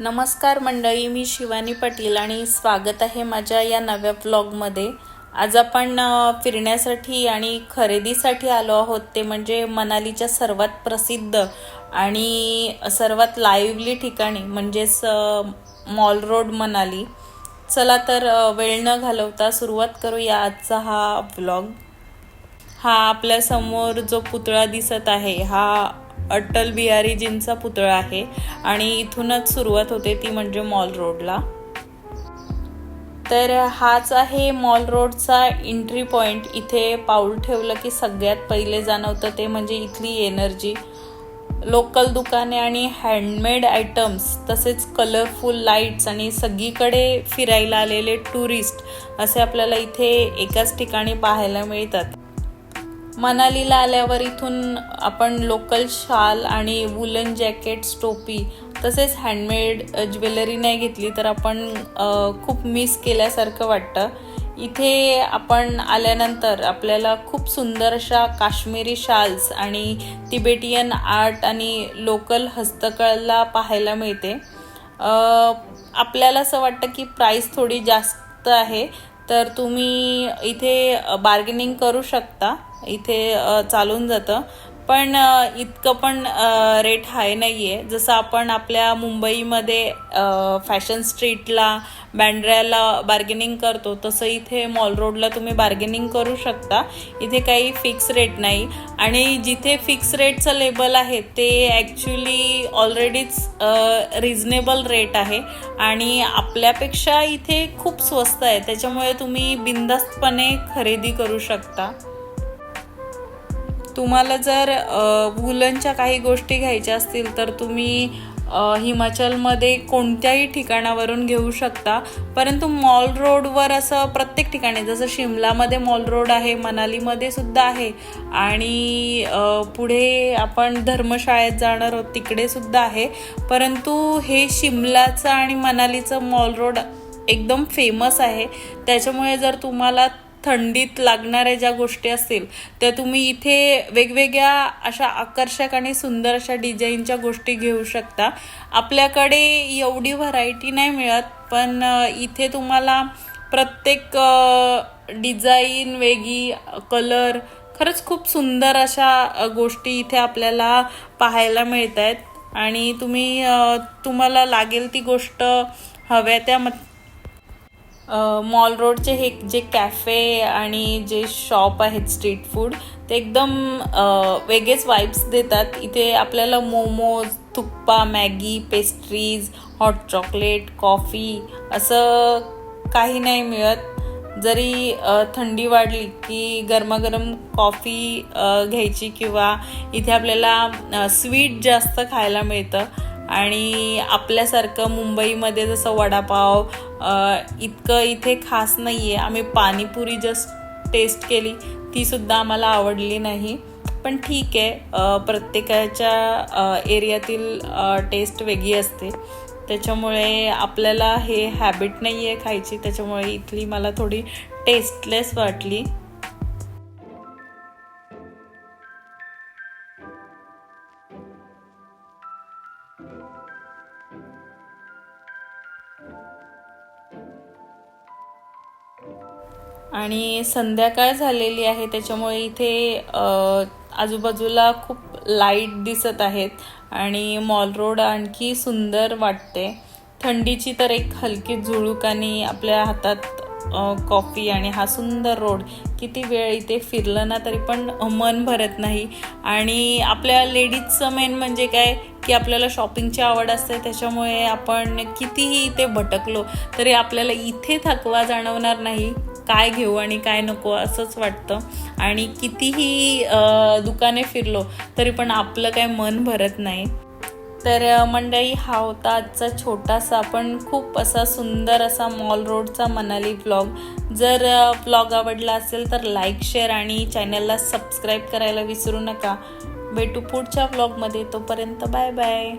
नमस्कार मंडळी मी शिवानी पाटील आणि स्वागत आहे माझ्या या नव्या ब्लॉगमध्ये आज आपण फिरण्यासाठी आणि खरेदीसाठी आलो आहोत. ते म्हणजे मनालीच्या सर्वात प्रसिद्ध आणि सर्वात लाईव्हली ठिकाणी म्हणजेच मॉल रोड मनाली. चला तर वेळ न घालवता सुरुवात करूया आजचा हा ब्लॉग हा आपल्यासमोर जो पुतळा दिसत आहे हा अटल बिहारीजींचा पुतळा आहे आणि इथूनच सुरुवात होते ती म्हणजे मॉल रोडला. तर हाच आहे मॉल रोडचा एंट्री पॉईंट इथे पाऊल ठेवलं की सगळ्यात पहिले जाणवतं ते म्हणजे इथली एनर्जी लोकल दुकाने आणि हँडमेड आयटम्स तसेच कलरफुल लाईट्स आणि सगळीकडे फिरायला आलेले टुरिस्ट असे आपल्याला इथे एकाच ठिकाणी पाहायला मिळतात. मनालीला आल्यावर इथून आपण लोकल शाल आणि वुलन जॅकेट्स टोपी तसेच हँडमेड ज्वेलरी नाही घेतली तर आपण खूप मिस केल्यासारखं वाटतं. इथे आपण आल्यानंतर आपल्याला खूप सुंदर अशा काश्मीरी शाल्स आणि तिबेटियन आर्ट आणि लोकल हस्तकला पाहायला मिळते. आपल्याला असं वाटतं की प्राईस थोडी जास्त आहे तर तुम्ही इथे बार्गेनिंग करू शकता. इथे चालून जातं. पण इतकं पण रेट हाय नाही आहे जसं आपण आपल्या मुंबईमध्ये फॅशन स्ट्रीटला बँड्र्याला बार्गेनिंग करतो तसं इथे मॉल रोडला तुम्ही बार्गेनिंग करू शकता. इथे काही फिक्स रेट नाही. आणि जिथे फिक्स रेटचं लेबल आहे ते ॲक्च्युली ऑलरेडीच रिझनेबल रेट आहे. आणि आपल्यापेक्षा इथे खूप स्वस्त आहे. त्याच्यामुळे तुम्ही बिंदास्तपणे खरेदी करू शकता. तुम्हाला जर वुलनच्या काही गोष्टी घ्यायच्या असतील तर तुम्ही हिमाचलमध्ये कोणत्याही ठिकाणावरून घेऊ शकता. परंतु मॉल रोडवर असं प्रत्येक ठिकाणी जसं शिमलामध्ये मॉल रोड आहे मनालीमध्ये सुद्धा आहे आणि पुढे आपण धर्मशाळेत जाणार आहोत तिकडे सुद्धा आहे. परंतु हे शिमलाचं आणि मनालीचं मॉल रोड एकदम फेमस आहे. त्याच्यामुळे जर तुम्हाला थंडीत लागणाऱ्या ज्या गोष्टी असतील त्या तुम्ही इथे वेगवेगळ्या अशा आकर्षक आणि सुंदर अशा डिझाईनच्या गोष्टी घेऊ शकता. आपल्याकडे एवढी व्हरायटी नाही मिळत पण इथे तुम्हाला प्रत्येक डिझाईन वेगळी कलर खरंच खूप सुंदर अशा गोष्टी इथे आपल्याला पाहायला मिळत आहेत आणि तुम्ही तुम्हाला लागेल ती गोष्ट हव्या त्या मॉल रोडचे हे जे कॅफे आणि जे शॉप आहेत स्ट्रीट फूड ते एकदम वेगळेच वाईब्स देतात. इथे आपल्याला momos thukpa Maggi pastries hot chocolate coffee असं काही नाही मिळत. जरी थंडी वाढली की गरमागरम कॉफी घ्यायची किंवा इथे आपल्याला स्वीट जास्त खायला मिळतं आणि आपल्यासारखं मुंबईमध्ये जसं वडापाव इतकं इथे खास नाही आहे आम्ही पाणीपुरी जस्ट टेस्ट केली. तीसुद्धा आम्हाला आवडली नाही. पण ठीक आहे प्रत्येकाच्या एरियातील टेस्ट वेगळी असते. त्याच्यामुळे आपल्याला हे हॅबिट नाही आहे खायची. त्याच्यामुळे इथली मला थोडी टेस्टलेस वाटली. आणि संध्याकाळ झालेली आहे त्याच्यामुळे इथे आजूबाजूला खूप लाइट दिसत आहेत आणि मॉल रोड आणखी सुंदर वाटते. थंडीची तर एक हलकी झुळूक आणि आपल्या हातात कॉफी आणि हा सुंदर रोड किती वेळ इथे फिरलं ना तरी पण मन भरत नाही. आणि आपल्या लेडीजचं मेन म्हणजे काय? की आपल्याला शॉपिंगची आवड असते त्याच्यामुळे आपण कितीही इथे भटकलो तरी आपल्याला इथे थकवा जाणवणार नाही. काय घेऊ आणि काय नको असंच वाटतं. आणि कितीही दुकाने फिरलो तरी पण आपलं काय मन भरत नाही. तर मंडळी हा होता आजचा छोटासा पण खूप असा सुंदर असा मॉल रोडचा मनाली ब्लॉग. जर ब्लॉग आवडला असेल तर लाईक शेअर आणि चॅनलला सबस्क्राईब करायला विसरू नका. भेटू पुढच्या ब्लॉगमध्ये. तोपर्यंत बाय बाय.